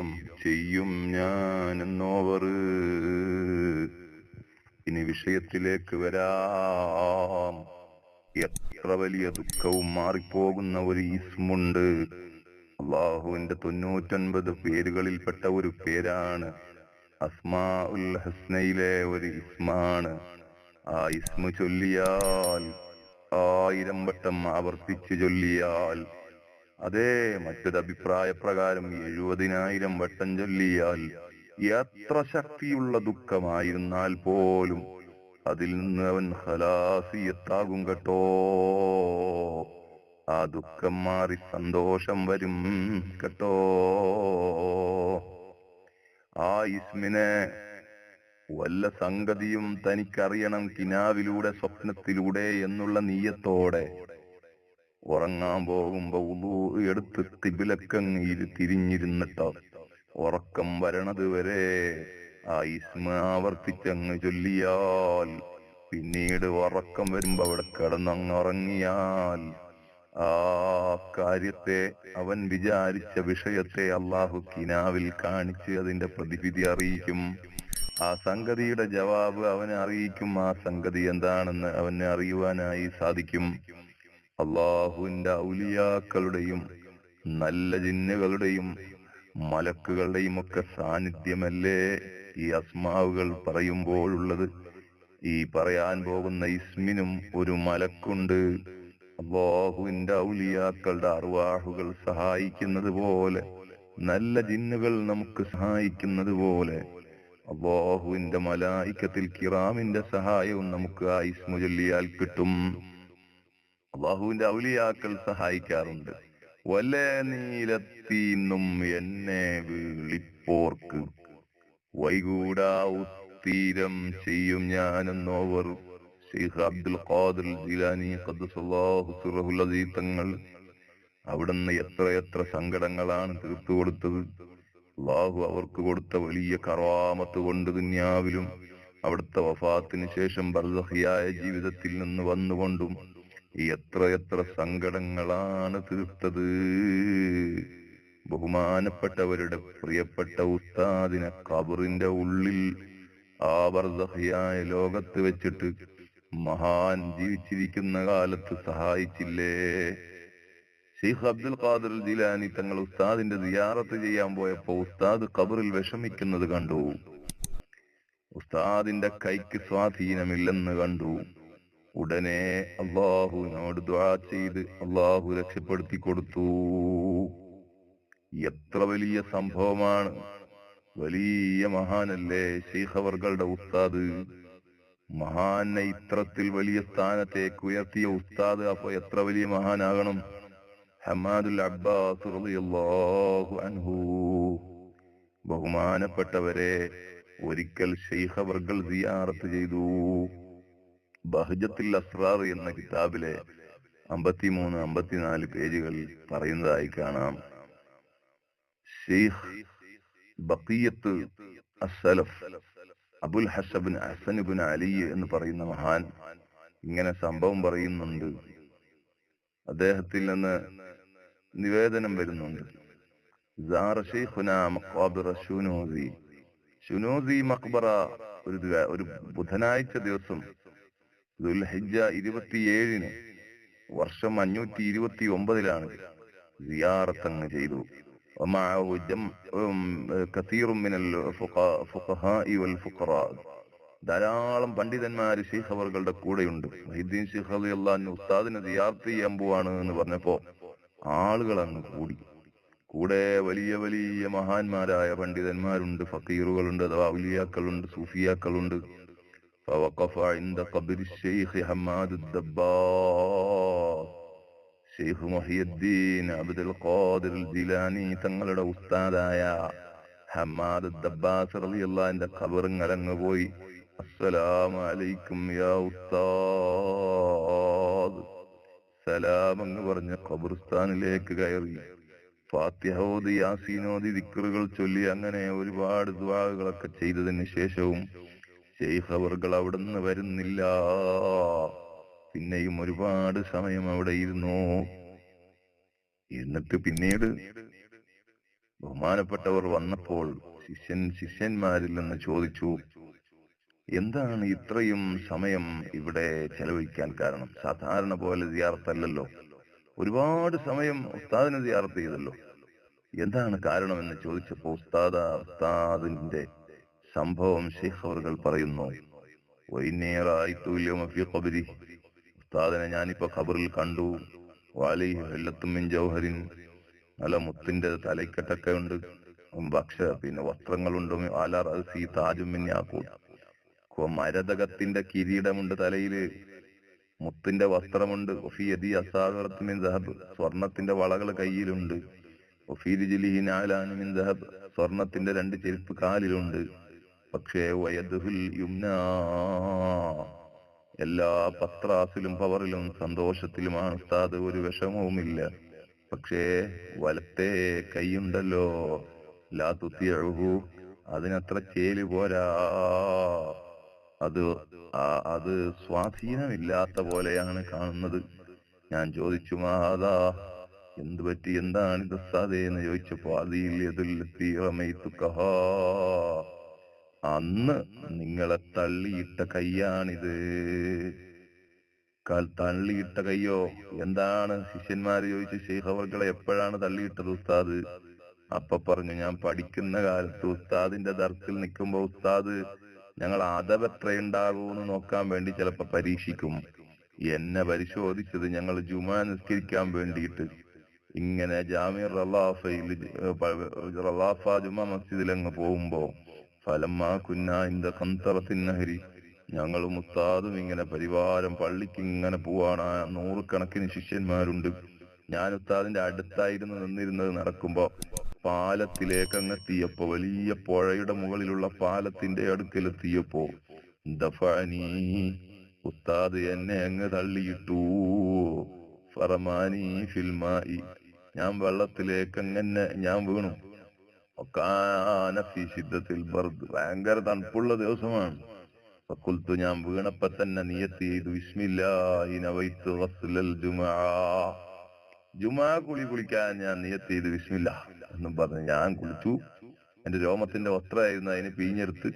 തീരം ചെയ്യും ഞാനെന്നോവർ. ഇനി വിഷയത്തിലേക്ക് വരാം. എത്ര വലിയ ദുഃഖവും മാറിപ്പോകുന്ന ഒരു ഇസ്മുണ്ട് അള്ളാഹുവിന്റെ തൊണ്ണൂറ്റൊൻപത് പേരുകളിൽപ്പെട്ട ഒരു പേരാണ്. അസ്മാ ഉൽ ഹസ്നയിലെ ഒരു ഇസ്മാണ് ആ ഇസ്മു ചൊല്ലിയാൽ ആയിരം വട്ടം ആവർത്തിച്ചു ചൊല്ലിയാൽ അതേ മറ്റൊരു അഭിപ്രായ പ്രകാരം എഴുപതിനായിരം വട്ടം ചൊല്ലിയാൽ എത്ര ശക്തിയുള്ള ദുഃഖമായിരുന്നാൽ പോലും അതിൽ നിന്ന് അവൻ ഹലാസിയത്താകും കേട്ടോ. ആ ദുഃഖം മാറി സന്തോഷം വരും കേട്ടോ. ആ ഇസ്മിനെ വല്ല സംഗതിയും തനിക്കറിയണം കിനാവിലൂടെ സ്വപ്നത്തിലൂടെ എന്നുള്ള നീയത്തോടെ. ഉറങ്ങാൻ പോകുമ്പോ എടുത്ത് തിബിലക്കങ്ങിയിൽ ഇരു തിരിഞ്ഞിരുന്നിട്ടോ. ഉറക്കം വരണത് വരെ ആ ഇസ്മ ആവർത്തിച്ചങ്ങ് ചൊല്ലിയാൽ പിന്നീട് ഉറക്കം വരുമ്പോ അവിടെ കിടന്നങ്ങ് ഉറങ്ങിയാൽ ആ കാര്യത്തെ അവൻ വിചാരിച്ച വിഷയത്തെ അള്ളാഹു കിനാവിൽ കാണിച്ച് അതിന്റെ പ്രതിവിധി അറിയിക്കും. ആ സംഗതിയുടെ ജവാബ് അവനെ അറിയിക്കും. ആ സംഗതി എന്താണെന്ന് അവനെ അറിയുവാനായി സാധിക്കും. അള്ളാഹുവിന്റെ ഔലിയാക്കളുടെയും നല്ല ജിന്നുകളുടെയും മലക്കുകളുടെയും ഒക്കെ സാന്നിധ്യമല്ലേ ഈ അസ്മാവുകൾ പറയുമ്പോഴുള്ളത്? ഈ പറയാൻ പോകുന്ന ഇസ്മിനും ഒരു മലക്കുണ്ട്. അള്ളാഹുവിന്റെ ഔലിയാക്കളുടെ അറുവാഹുകൾ സഹായിക്കുന്നത് പോലെ നല്ല ജിന്നുകൾ നമുക്ക് സഹായിക്കുന്നത് പോലെ അള്ളാഹുവിന്റെ മലായിക്കത്തിൽ കിറാമിന്റെ സഹായവും നമുക്ക് ആ ഇസ്മു ചൊല്ലിയാൽ കിട്ടും. അള്ളാഹുവിന്റെ ഔലിയാക്കൾ സഹായിക്കാറുണ്ട്. വല നീലത്തീന്നും എന്നെ വിളിപ്പോർക്ക്. വൈകൂടാ ഉത്തീരം ചെയ്യും ഞാനെന്നോവർ. ഷെയ്ഖ് അബ്ദുൽ ഖാദിർ ജിലാനി തങ്ങൾ. അവിടുന്ന് എത്രയെത്ര സങ്കടങ്ങളാണ് തീർത്തു കൊടുത്തത്. അള്ളാഹു അവർക്ക് കൊടുത്ത വലിയ കറാമത്ത് കൊണ്ട് ദുന്യാവിലും അവിടുത്തെ വഫാത്തിന് ശേഷം ബർദഹിയായ ജീവിതത്തിൽ നിന്ന് വന്നുകൊണ്ടും ഈ എത്ര സങ്കടങ്ങളാണ് തീർത്തത്. ബഹുമാനപ്പെട്ടവരുടെ പ്രിയപ്പെട്ട ഉസ്താദിനെ കബറിന്റെ ഉള്ളിൽ ആ ലോകത്ത് വെച്ചിട്ട് മഹാൻ ജീവിച്ചിരിക്കുന്ന കാലത്ത് സഹായിച്ചില്ലേ? ഷെയ്ഖ് അബ്ദുൽ ഖാദർ ജിലാനി തങ്ങൾ ഉസ്താദിന്റെ സിയാറത്ത് ചെയ്യാൻ പോയപ്പോ ഉസ്താദ് കബറിൽ വിഷമിക്കുന്നത് കണ്ടു. ഉസ്താദിന്റെ കൈക്ക് സ്വാധീനമില്ലെന്ന് കണ്ടു. ഉടനെ അള്ളാഹുവിനോട് ദ്വാ ചെയ്ത് അള്ളാഹു രക്ഷപ്പെടുത്തി കൊടുത്തു. എത്ര വലിയ സംഭവമാണ്. വലിയ മഹാനല്ലേ ശൈഖവർകളുടെ ഉസ്താദ്. മഹാനെ ഇത്രത്തിൽ വലിയ സ്ഥാനത്തേക്ക് ഉയർത്തിയ ഉസ്താദ് അപ്പൊ എത്ര വലിയ മഹാനാകണം. ഹമാദുൽ അബ്ബാസ് അൻഹു. ബഹുമാനപ്പെട്ടവരെ ഒരിക്കൽ ശൈഖവർഗൾ സിയാറത്ത് ചെയ്തു. ബഹജത്തുൽ അസ്രാർ എന്ന കിതാബിലെ അമ്പത്തിമൂന്ന് അമ്പത്തിനാല് പേജുകളിൽ പറയുന്നതായി കാണാം. ഷെയ്ഖ് ബഖീയത്ത് അസലഫ് അബുൽ ഹസബിൻ ഹസനുബിൻ അലി എന്ന് പറയുന്ന മഹാൻ ഇങ്ങനെ സംഭവം പറയുന്നുണ്ട്. അദ്ദേഹത്തിൽ നിന്ന് നിവേദനം വരുന്നുണ്ട്. ഷുനോസി മക്ബറ ഒരു ഒരു ബുധനാഴ്ച ദിവസം ദുൽഹിജ ഇരുപത്തിയേഴിന് വർഷം അഞ്ഞൂറ്റി ഇരുപത്തി ഒമ്പതിലാണ് സിയാറത്തങ്ങ് ചെയ്തു ومعه جمع كثير من الفقهاء والفقراء ധാരാളം പണ്ഡിതന്മാര് ഷെയ്ഖ് അവറുകളുടെ കൂടെയുണ്ട് മഹിദ്ദീൻ ഷെയ്ഖ് അലി അള്ളഹാൻ ഉസ്താദിനെ സിയാർത്ത് ചെയ്യാൻ പോവാണ് എന്ന് പറഞ്ഞപ്പോ ആളുകൾ അങ്ങ് കൂടി കൂടെ വലിയ വലിയ മഹാന്മാരായ പണ്ഡിതന്മാരുണ്ട് ഫക്കീറുകളുണ്ട് അഥവാ ഔലിയാക്കളുണ്ട് സൂഫിയാക്കളുണ്ട് فوقف عند قبر الشيخ حماد الدباغ ഷെയ്ഖ് മൊഹിയുദ്ദീൻ അബ്ദുൽ ഖാദിർ ജിലാനി തങ്ങളുടെ ഉസ്താദായ ഹമാദ് ദബ്ബാസ് റളിയല്ലാഹുവിന്റെ ഖബറിങ്ങലങ്ങ് പോയി അസ്സലാമു അലൈക്കും യാ ഉസ്താദ് സലാം എന്ന് പറഞ്ഞ് ഖബർസ്ഥാനിലേക്ക് കയറി ഫാത്തിഹോദി യാസീനോദി ദിക്റുകൾ ചൊല്ലി അങ്ങനെ ഒരുപാട് ദുആകളൊക്കെ ചെയ്തതിന് ശേഷവും ഷെയ്ഖ് അവർകൾ അവിടുന്ന് വരുന്നില്ല. പിന്നെയും ഒരുപാട് സമയം അവിടെ ഇരുന്നു. എന്നിട്ട് പിന്നീട് ബഹുമാനപ്പെട്ടവർ വന്നപ്പോൾ ശിഷ്യൻ ശിഷ്യന്മാരിൽ നിന്ന് ചോദിച്ചു എന്താണ് ഇത്രയും സമയം ഇവിടെ ചെലവഴിക്കാൻ കാരണം? സാധാരണ പോലെ സിയാറത്തല്ലല്ലോ. ഒരുപാട് സമയം ഉസ്താദിനെ സിയാറത്ത് ചെയ്തല്ലോ. എന്താണ് കാരണം എന്ന് ചോദിച്ചപ്പോ ഉസ്താദ ഉസ്താദിന്റെ സംഭവം ഷെയ്ഖ് അവർകൾ പറയുന്നു. ഉസ്താദിനെ ഞാനിപ്പോ ഖബറിൽ കണ്ടു. വാലി വെള്ളത്തുമ്മിൻ ജൗഹരിൻ. നല്ല മുത്തിന്റെ തലയ്ക്കെട്ടൊക്കെ ഉണ്ട്. ഭക്ഷ പിന്നെ വസ്ത്രങ്ങളുണ്ട് ആലാർ സി താജുമിൻ യാക്കൂട്ട് മരതകത്തിന്റെ കിരീടമുണ്ട് തലയിൽ. മുത്തിന്റെ വസ്ത്രമുണ്ട്. ഒഫിയതി അസാഹറത്തുമിൻ ദഹബ്. സ്വർണത്തിന്റെ വളകൾ കയ്യിലുണ്ട്. ഒഫീരിജിലിഹിനാലാനുമിൻ ദഹബ്. സ്വർണത്തിന്റെ രണ്ട് ചെരുപ്പ് കാലിലുണ്ട്. പക്ഷേ വയതുഹിൽ യുംന. എല്ലാ പത്രാസിലും പവറിലും സന്തോഷത്തിലുമാണ് ഉസ്താദ് ഒരു വിഷമവുമില്ല. പക്ഷേ വലത്തെ കൈയുണ്ടല്ലോ. ലാ തുത്തിയഴുഹു അതിനത്ര ചേൽ പോരാ. അത് അത് സ്വാധീനമില്ലാത്ത പോലെയാണ് കാണുന്നത്. ഞാൻ ചോദിച്ചു മാതാ എന്തു പറ്റി? എന്താണ് ഇത് സാധേ എന്ന് ചോദിച്ചപ്പോ അതിൽ എതിൽ എതിർത്തിറമയിത്തുക്കഹാ അന്ന് നിങ്ങളെ തള്ളിയിട്ട കൈയാണിത്. തള്ളിയിട്ട കയ്യോ? എന്താണ്? ശിഷ്യന്മാര് ചോദിച്ച് ശേഖവർകളെ എപ്പോഴാണ് തള്ളിയിട്ടത് ഉസ്താദ്? അപ്പൊ പറഞ്ഞു ഞാൻ പഠിക്കുന്ന കാലത്ത് ഉസ്താദിന്റെ ദർസിൽ നിൽക്കുമ്പോ ഉസ്താദ് ഞങ്ങൾ ഉണ്ടാകുമെന്ന് നോക്കാൻ വേണ്ടി ചിലപ്പോ പരീക്ഷിക്കും. എന്നെ പരിശോധിച്ചത് ഞങ്ങൾ ജുമാ നിസ്കരിക്കാൻ വേണ്ടിയിട്ട്. ഇങ്ങനെ ജാമിർ റലാഫയിൽ റലാഫ ജുമാ മസ്ജിദിൽ അങ്ങ് പോകുമ്പോ ഫലമാ കുന്ന ഇന്ത കന്തറത്തിൻ നഹരി. ഞങ്ങളും ഉസ്താദും ഇങ്ങനെ പരിവാരം പള്ളിക്ക് ഇങ്ങനെ പോവാണ് നൂറുകണക്കിന് ശിഷ്യന്മാരുണ്ട്. ഞാൻ ഉസ്താദിന്റെ അടുത്തായിരുന്നു നിന്നിരുന്നത് നടക്കുമ്പോ പാലത്തിലേക്ക് അങ്ങെത്തിയപ്പോ വലിയ പുഴയുടെ മുകളിലുള്ള പാലത്തിന്റെ അടുക്കലെത്തിയപ്പോ ദഫാനി ഉസ്താദ് എന്നെ അങ്ങ് തള്ളിയിട്ടു. ഫറമാനി ഫിൽമായി ഞാൻ വെള്ളത്തിലേക്ക് അങ്ങനെ ഞാൻ വീണു. ശിദ്ധത്തിൽ ഭയങ്കര തണുപ്പുള്ള ദിവസമാണ്. ഫക്കുൽത്തു ഞാൻ വീണപ്പ തന്നെ നിയത്തി ചെയ്തു. വിസ്മില്ലാഹി നവൈത്തു ഗസ്ലൽ ജുമാ. കുളി കുളിക്കാൻ ഞാൻ നിയത്തി ചെയ്തു. വിസ്മില്ല എന്നും പറഞ്ഞു. ഞാൻ കുളിച്ചു. എന്റെ രോമത്തിന്റെ വസ്ത്രമായിരുന്നു അതിനെ പിഴിഞ്ഞെടുത്ത്.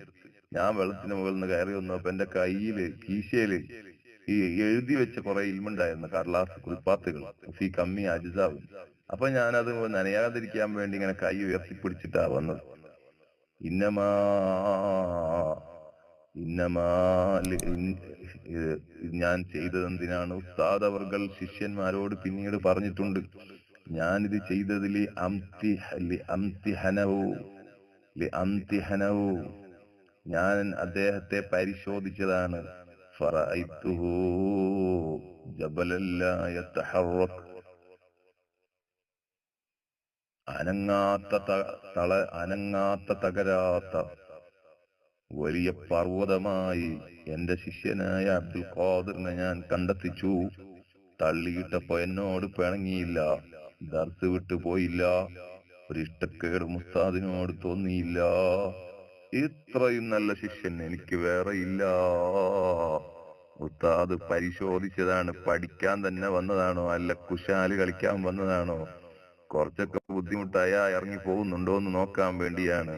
ഞാൻ വെള്ളത്തിന് മുകളിൽ നിന്ന് കയറി വന്നു അപ്പൊ എന്റെ കയ്യിൽ കീശയിൽ ഈ എഴുതി വെച്ച കുറെ ഇൽമുണ്ടായിരുന്നു. കടലാസ് കുളിപ്പാത്തുകൾ. ഫി കമ്മി അജിസാവ്. അപ്പൊ ഞാനത് നനയാതിരിക്കാൻ വേണ്ടി ഇങ്ങനെ കൈ ഉയർത്തിപ്പിടിച്ചിട്ടാ വന്നത്. ഇന്നമാ ഇന്നമാ ഞാൻ ചെയ്തത് എന്തിനാണ്? ഉസ്താദ് അവർകൾ ശിഷ്യന്മാരോട് പിന്നീട് പറഞ്ഞിട്ടുണ്ട്. ഞാനിത് ചെയ്തതിൽ ഞാൻ അദ്ദേഹത്തെ പരിശോധിച്ചതാണ്. ഫറഅയ്തുഹു ജബലല്ല അനങ്ങാത്ത തള അനങ്ങാത്ത തകരാത്ത വലിയ പർവതമായി എന്റെ ശിഷ്യനായ അബ്ദുൽ ഖാദിറിനെ ഞാൻ കണ്ടെത്തിച്ചു. തള്ളിയിട്ടപ്പോ എന്നോട് പിണങ്ങിയില്ല. ദർസ് വിട്ടു പോയില്ല. ഒരു ഇഷ്ടക്കേട് മുസ്താദിനോട് തോന്നിയില്ല. ഇത്രയും നല്ല ശിഷ്യൻ എനിക്ക് വേറെ ഇല്ല ഉസ്താദ് പരിശോധിച്ചതാണ്. പഠിക്കാൻ തന്നെ വന്നതാണോ? അല്ല കുശാൽ കളിക്കാൻ വന്നതാണോ? കുറച്ചൊക്കെ ബുദ്ധിമുട്ടായ ഇറങ്ങി പോകുന്നുണ്ടോ എന്ന് നോക്കാൻ വേണ്ടിയാണ്.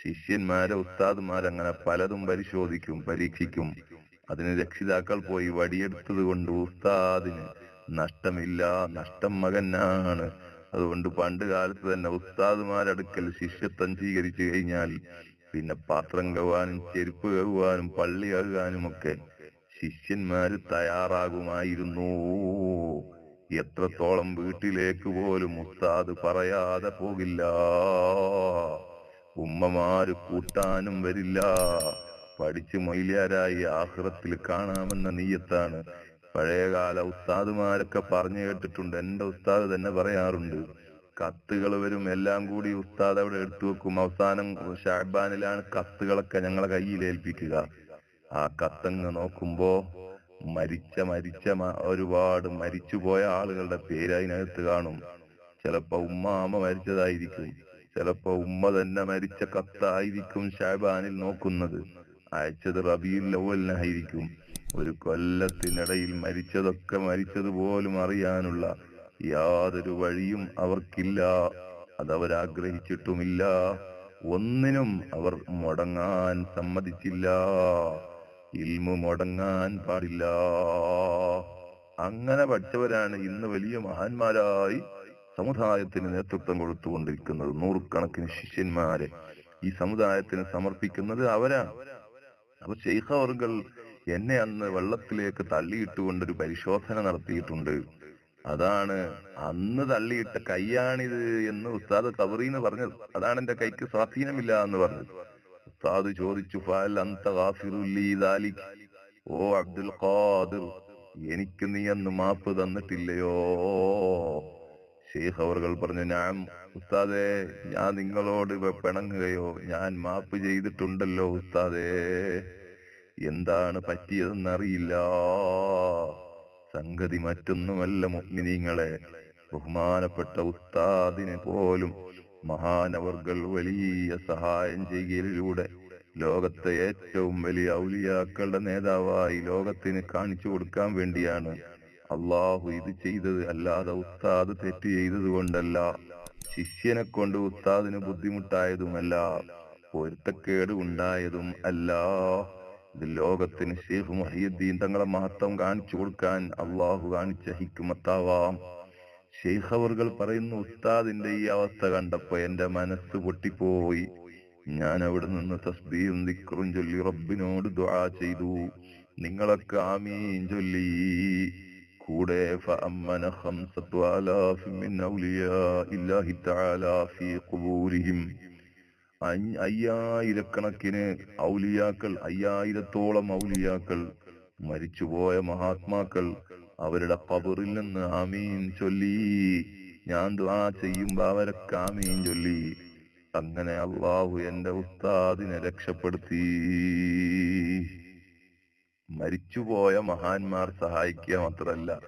ശിഷ്യന്മാരെ ഉസ്താദുമാരങ്ങനെ പലതും പരിശോധിക്കും പരീക്ഷിക്കും. അതിന് രക്ഷിതാക്കൾ പോയി വടിയെടുത്തത് കൊണ്ട് ഉസ്താദിന് നഷ്ടമില്ല നഷ്ടം മകനാണ്. അതുകൊണ്ട് പണ്ട് കാലത്ത് തന്നെ ഉസ്താദുമാരടുക്കൽ ശിഷ്യത്വം സ്വീകരിച്ചു കഴിഞ്ഞാൽ പിന്നെ പാത്രം കഴുകാനും ചെരുപ്പ് കഴുകാനും പള്ളി കഴുകാനും ഒക്കെ ശിഷ്യന്മാര് തയ്യാറാകുമായിരുന്നു. എത്രത്തോളം വീട്ടിലേക്ക് പോലും ഉസ്താദ് പറയാതെ പോകില്ല. ഉമ്മമാര് കൂട്ടാനും വരില്ല. പഠിച്ചു മൊയിലാരായി ആഹ്റത്തിൽ കാണാമെന്ന നീയത്താണ്. പഴയകാല ഉസ്താദുമാരൊക്കെ പറഞ്ഞു കേട്ടിട്ടുണ്ട്. എന്റെ ഉസ്താദ് തന്നെ പറയാറുണ്ട് കത്തുകൾ വരും എല്ലാം കൂടി ഉസ്താദ് അവിടെ എടുത്തു വെക്കും. അവസാനം ഷാബാനിലാണ് കത്തുകളൊക്കെ ഞങ്ങളെ കയ്യിൽ ഏൽപ്പിക്കുക. ആ കത്തങ്ങ് നോക്കുമ്പോ മരിച്ച മരിച്ച ഒരുപാട് മരിച്ചുപോയ ആളുകളുടെ പേര് അതിനകത്ത് കാണും. ചിലപ്പോ ഉമ്മാമ മരിച്ചതായിരിക്കും. ചിലപ്പോ ഉമ്മ തന്നെ മരിച്ച കത്തായിരിക്കും ഷാബാനിൽ നോക്കുന്നത്. അയച്ചത് റബിയുൽ ലവലിനായിരിക്കും ഒരു കൊല്ലത്തിനിടയിൽ മരിച്ചതൊക്കെ മരിച്ചത് പോലും അറിയാനുള്ള യാതൊരു വഴിയും അവർക്കില്ല. അതവരാഗ്രഹിച്ചിട്ടുമില്ല ഒന്നിനും അവർ മുടങ്ങാൻ സമ്മതിച്ചില്ല. ഇൽമു മുടങ്ങാൻ പാടില്ല. അങ്ങനെ പഠിച്ചവരാണ് ഇന്ന് വലിയ മഹാന്മാരായി സമുദായത്തിന് നേതൃത്വം കൊടുത്തുകൊണ്ടിരിക്കുന്നത്. നൂറുകണക്കിന് ശിഷ്യന്മാരെ ഈ സമുദായത്തിന് സമർപ്പിക്കുന്നത് അവരാ. അപ്പൊ ശൈഖവർഗൾ എന്നെ അന്ന് വെള്ളത്തിലേക്ക് തള്ളിയിട്ടുകൊണ്ട് ഒരു പരിശോധന നടത്തിയിട്ടുണ്ട്. അതാണ് അന്ന് തള്ളിയിട്ട കൈയാണിത് എന്ന് ഉസ്താദ് കബറീന്ന് പറഞ്ഞത്. അതാണ് എന്റെ കൈക്ക് സ്വാധീനമില്ല എന്ന് പറഞ്ഞത്. ഉസ്താദ് ചോദിച്ചു ഓ അബ്ദുൽ ഖാദിർ എനിക്ക് നീ അന്ന് മാപ്പ് തന്നിട്ടില്ലയോ? ഷെയ്ഖ് അവർകൾ പറഞ്ഞു ഞാൻ ഉസ്താദേ ഞാൻ നിങ്ങളോട് പിണങ്ങുകയോ ഞാൻ മാപ്പ് ചെയ്തിട്ടുണ്ടല്ലോ ഉസ്താദേ. എന്താണ് പറ്റിയതെന്നറിയില്ല സംഗതി മറ്റൊന്നുമല്ല മുഗ്മിനീങ്ങളെ ബഹുമാനപ്പെട്ട ഉസ്താദിനെ പോലും മഹാനവർകൾ വലിയ സഹായം ചെയ്യലിലൂടെ ലോകത്തെ ഏറ്റവും വലിയ ഔലിയാക്കളുടെ നേതാവായി ലോകത്തിന് കാണിച്ചു കൊടുക്കാൻ വേണ്ടിയാണ് അള്ളാഹു ഇത് ചെയ്തത്. അല്ലാതെ ഉസ്താദ് തെറ്റ് ചെയ്തത് കൊണ്ടല്ല ശിഷ്യനെ കൊണ്ട് ഉസ്താദിന് ബുദ്ധിമുട്ടായതുമല്ല പൊരുത്തക്കേട് ഉണ്ടായതും അല്ല. ഇത് ലോകത്തിന് ഷെയ്ഖ് മുഹിയുദ്ദീൻ തങ്ങളെ മഹത്വം കാണിച്ചു കൊടുക്കാൻ അള്ളാഹു കാണിച്ച ഹിക്കുമത്താവാം ഷെയ്ഖ് അവർകൾ പറയുന്നു ഉസ്താദിന്റെ ഈ അവസ്ഥ കണ്ടപ്പോ എന്റെ മനസ്സ് പൊട്ടിപ്പോയി ഞാൻ അവിടെ നിന്ന് തസ്ബീയും ദിക്റും ചൊല്ലി റബ്ബിനോട് ദുആ ചെയ്തു നിങ്ങളൊക്കെ ആമീൻ ചൊല്ലി കൂടെ فأمن خمسة آلاف من أولياء الله تعالى في قبورهم അഞ്ഞ- അയ്യായിരക്കണക്കിന് ഔലിയാക്കൾ അയ്യായിരത്തോളം ഔലിയാക്കൾ മരിച്ചുപോയ മഹാത്മാക്കൾ അവരുടെ പവറിൽ നിന്ന് ആമീൻ ചൊല്ലി. ഞാൻ ദ്വാ ചെയ്യുമ്പോ അവരൊക്കെ ആമീൻ ചൊല്ലി. അങ്ങനെ അള്ളാഹു എന്റെ ഉസ്താദിനെ രക്ഷപ്പെടുത്തി. മരിച്ചുപോയ മഹാന്മാർ സഹായിക്കുക മാത്രമല്ല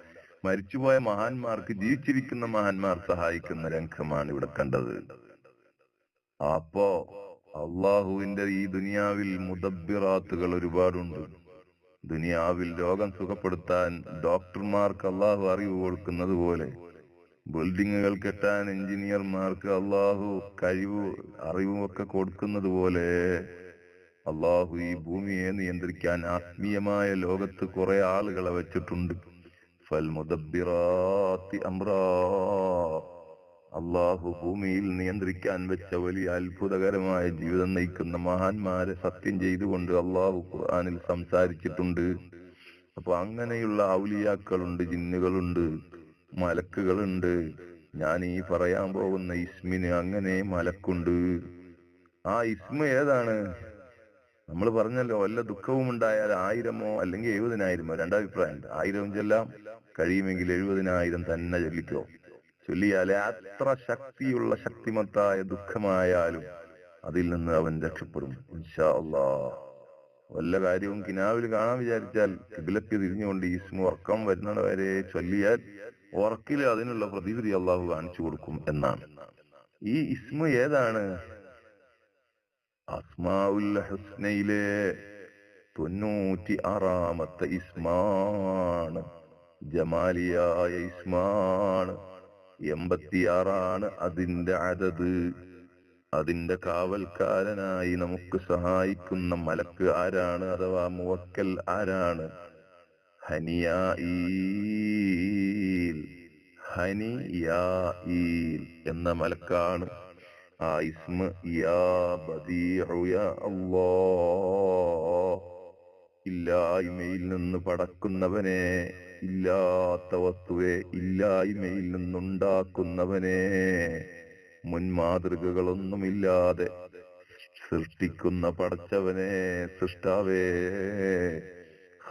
മരിച്ചുപോയ മഹാന്മാർക്ക് ജീവിച്ചിരിക്കുന്ന മഹാന്മാർ സഹായിക്കുന്ന രംഗമാണ് ഇവിടെ കണ്ടത്. അപ്പോ അള്ളാഹുവിന്റെ ഈ ദുനിയാവിൽ മുദബിറാത്തുകൾ ഒരുപാടുണ്ട്. ദുനിയാവിൽ രോഗം സുഖപ്പെടുത്താൻ ഡോക്ടർമാർക്ക് അള്ളാഹു അറിവ് കൊടുക്കുന്നത് പോലെ. ബിൽഡിങ്ങുകൾ കെട്ടാൻ എഞ്ചിനീയർമാർക്ക് അള്ളാഹു കഴിവ് അറിവും ഒക്കെ കൊടുക്കുന്നത് പോലെ അള്ളാഹു ഈ ഭൂമിയെ നിയന്ത്രിക്കാൻ ആത്മീയമായ ലോകത്ത് കുറെ ആളുകളെ വെച്ചിട്ടുണ്ട്. ഫൽ മുദബിറാത്തി അമ്രാ അള്ളാഹു ഭൂമിയിൽ നിയന്ത്രിക്കാൻ വെച്ച വലിയ അത്ഭുതകരമായ ജീവിതം നയിക്കുന്ന മഹാന്മാരെ സത്യം ചെയ്തുകൊണ്ട് അള്ളാഹു ഖുർആാനിൽ സംസാരിച്ചിട്ടുണ്ട്. അപ്പൊ അങ്ങനെയുള്ള ഔലിയാക്കളുണ്ട് ജിന്നുകളുണ്ട് മലക്കുകളുണ്ട്. ഞാൻ ഈ പറയാൻ പോകുന്ന ഇസ്മിന് അങ്ങനെ മലക്കുണ്ട്. ആ ഇസ്മ ഏതാണ്? നമ്മൾ പറഞ്ഞല്ലോ വല്ല ദുഃഖവും ഉണ്ടായാൽ ആയിരമോ അല്ലെങ്കിൽ എഴുപതിനായിരമോ? രണ്ടഭിപ്രായമുണ്ട്. ആയിരം ചെല്ലാം കഴിയുമെങ്കിൽ എഴുപതിനായിരം തന്നെ ചൊല്ലിക്കോ. ചൊല്ലിയാലേ അത്ര ശക്തിയുള്ള ശക്തിമത്തായ ദുഃഖമായാലും അതിൽ നിന്ന് അവൻ രക്ഷപ്പെടും ഇൻഷാ അള്ളാ വല്ല കാര്യവും കിനാവിൽ കാണാൻ വിചാരിച്ചാൽ കിബിലക്ക് തിരിഞ്ഞുകൊണ്ട് ഈസ്മു ഉറക്കം വരുന്നത് വരെ ചൊല്ലിയാൽ ഉറക്കിൽ അതിനുള്ള പ്രതിവിധി അള്ളാഹു കാണിച്ചു കൊടുക്കും എന്നാണ്. ഈ ഇസ്മു ഏതാണ്? അസ്മാഉൽ ഹസ്നയിലെ തൊണ്ണൂറ്റി ആറാമത്തെ ഇസ്മാണ് ജമാലിയായ ഇസ്മാണ്. എൺപത്തിയാറാണ് അതിന്റെ അതത്. അതിന്റെ കാവൽക്കാരനായി നമുക്ക് സഹായിക്കുന്ന മലക്ക് ആരാണ് അഥവാ മുവക്കൽ ആരാണ്? ഹനിയായിൽ. എന്ന മലക്കാണ്. ആ ഇസ്മ യാ അല്ലാഹ് ഇല്ലായ്മയിൽ നിന്ന് പടക്കുന്നവനെ ഇല്ലാത്ത വസ്തുവെ ഇല്ലായ്മയിൽ നിന്നുണ്ടാക്കുന്നവനെ. മുൻമാതൃകകളൊന്നുമില്ലാതെ സൃഷ്ടിക്കുന്ന പടച്ചവനെ സൃഷ്ടാവേ.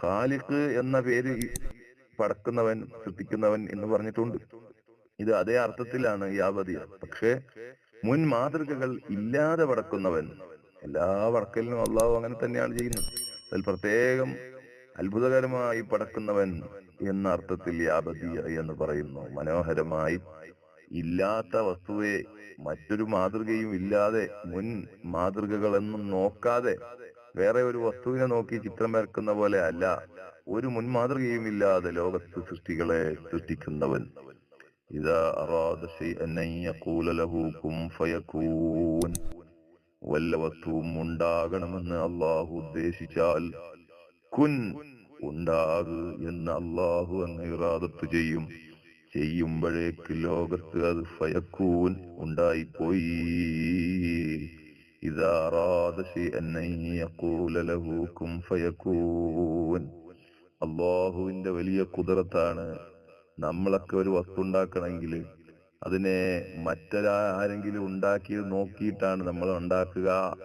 ഖാലിഖ് എന്ന പേര് പടക്കുന്നവൻ സൃഷ്ടിക്കുന്നവൻ എന്ന് പറഞ്ഞിട്ടുണ്ട്. ഇത് അതേ അർത്ഥത്തിലാണ് യാവതിയ. പക്ഷേ മുൻ മാതൃകകൾ ഇല്ലാതെ പടക്കുന്നവൻ എല്ലാ വടക്കലിനും അള്ളാഹു അങ്ങനെ തന്നെയാണ് ചെയ്യുന്നത്. അതിൽ പ്രത്യേകം അത്ഭുതകരമായി പടക്കുന്നവൻ എന്ന അർത്ഥത്തിൽ യാബദിയ എന്ന് പറയുന്നു. മനോഹരമായി ഇല്ലാത്ത വസ്തുവെ മറ്റൊരു മാതൃകയും ഇല്ലാതെ മുൻ മാതൃകകളെന്നും നോക്കാതെ വേറെ ഒരു വസ്തുവിനെ നോക്കി ചിത്രം വരക്കുന്ന പോലെ അല്ല ഒരു മുൻ മാതൃകയും ഇല്ലാതെ ലോകത്ത് സൃഷ്ടികളെ സൃഷ്ടിക്കുന്നവൻ. വല്ല വസ്തുവും ഉണ്ടാകണമെന്ന് അള്ളാഹു ഉദ്ദേശിച്ചാൽ കുൻ ഉണ്ടാകു എന്ന് അള്ളാഹു അങ്ങ് ഇറാദത്ത് ചെയ്യും. ചെയ്യുമ്പോഴേക്ക് ലോകത്ത് അത് ഫയക്കൂൻ ഉണ്ടായിപ്പോയി. അള്ളാഹുവിന്റെ വലിയ കുതിരത്താണ് നമ്മളൊക്കെ ഒരു വസ്തു ഉണ്ടാക്കണമെങ്കിൽ അതിനെ മറ്റൊരാരെങ്കിലും ഉണ്ടാക്കി നോക്കിയിട്ടാണ് നമ്മൾ ഉണ്ടാക്കുക.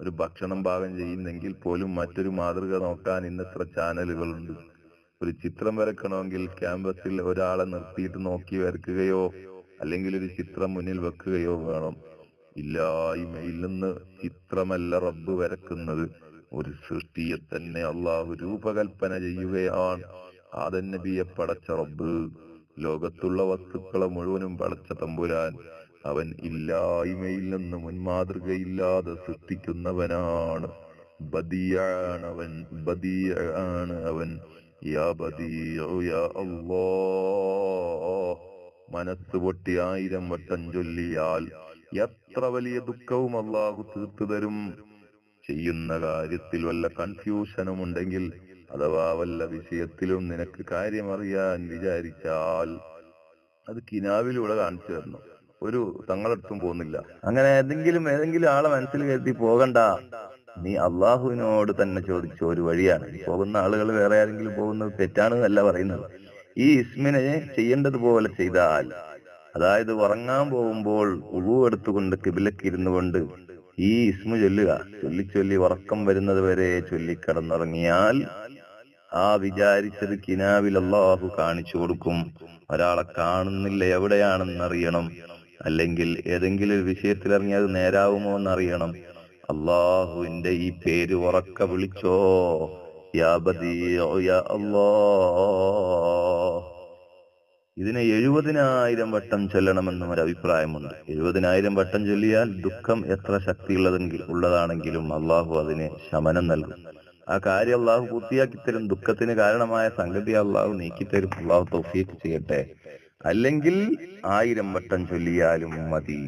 ഒരു ഭക്ഷണം പാകം ചെയ്യുന്നെങ്കിൽ പോലും മറ്റൊരു മാതൃക നോക്കാൻ ഇന്നത്ര ചാനലുകളുണ്ട്. ഒരു ചിത്രം വരക്കണമെങ്കിൽ ക്യാമ്പസിൽ ഒരാളെ നിർത്തിയിട്ട് നോക്കി വരക്കുകയോ അല്ലെങ്കിൽ ഒരു ചിത്രം മുന്നിൽ വെക്കുകയോ വേണം. ഇല്ലായ്മയിൽ നിന്ന് ചിത്രമല്ല റബ്ബ് വരക്കുന്നത്. ഒരു സൃഷ്ടിയെ തന്നെ അള്ളാഹു രൂപകൽപ്പന ചെയ്യുകയാണ്. ആദൻ നബിയെ പടച്ച റബ്ബ്. ലോകത്തുള്ള വസ്തുക്കളെ മുഴുവനും പടച്ച തമ്പുരാൻ. അവൻ ഇല്ലായ്മയിൽ നിന്ന് മുൻമാതൃകയില്ലാതെ സൃഷ്ടിക്കുന്നവനാണ്. ബദിയാണവൻ ബദിയാണ് അവൻ. യാ യാ മനസ്സ് പൊട്ടി ആയിരം വട്ടം ചൊല്ലിയാൽ എത്ര വലിയ ദുഃഖവും അള്ളാഹു തീർത്തു തരും. ചെയ്യുന്ന കാര്യത്തിൽ വല്ല കൺഫ്യൂഷനും ഉണ്ടെങ്കിൽ അഥവാ വല്ല വിഷയത്തിലും നിനക്ക് കാര്യമറിയാൻ വിചാരിച്ചാൽ അത് കിനാവിലൂടെ കാണിച്ചു തരണം. ഒരു തങ്ങളടുത്തും പോകുന്നില്ല. അങ്ങനെ ഏതെങ്കിലും ഏതെങ്കിലും ആളെ മനസ്സിൽ കരുതി പോകണ്ട. നീ അള്ളാഹുവിനോട് തന്നെ ചോദിച്ച ഒരു വഴിയാണ്. പോകുന്ന ആളുകൾ വേറെ ആരെങ്കിലും പോകുന്നത് അല്ല പറയുന്നത്. ഈ ഇസ്മിനെ ചെയ്യേണ്ടതുപോലെ ചെയ്താൽ അതായത് ഉറങ്ങാൻ പോകുമ്പോൾ ഉളു എടുത്തുകൊണ്ട് കിബിലക്ക് ഇരുന്നു കൊണ്ട് ഈ ഇസ്മു ചൊല്ലുക. ചൊല്ലി ചൊല്ലി ഉറക്കം വരുന്നത് വരെ ചൊല്ലിക്കിടന്നുറങ്ങിയാൽ ആ വിചാരിച്ചത് കിനാവിൽ അള്ളാഹു കാണിച്ചു കൊടുക്കും. ഒരാളെ കാണുന്നില്ല എവിടെയാണെന്ന് അറിയണം. അല്ലെങ്കിൽ ഏതെങ്കിലും ഒരു വിഷയത്തിൽ ഇറങ്ങി അത് നേരാവുമോ എന്നറിയണം. അള്ളാഹുവിന്റെ ഈ പേര് ഉറക്ക വിളിച്ചോ. ഇതിനെ എഴുപതിനായിരം വട്ടം ചൊല്ലണമെന്നും ഒരു അഭിപ്രായമുണ്ട്. എഴുപതിനായിരം വട്ടം ചൊല്ലിയാൽ ദുഃഖം എത്ര ശക്തിയുള്ളതെങ്കിൽ ഉള്ളതാണെങ്കിലും അള്ളാഹു അതിനെ ശമനം നൽകും. ആ കാര്യം അള്ളാഹു പൂർത്തിയാക്കി തരും ദുഃഖത്തിന് കാരണമായ സംഗതി അള്ളാഹു നീക്കിത്തരും. അള്ളാഹു തൗഫീഖ് ചെയ്യട്ടെ. അല്ലെങ്കിൽ ആയിരം വട്ടം ചൊല്ലിയാലും മതി.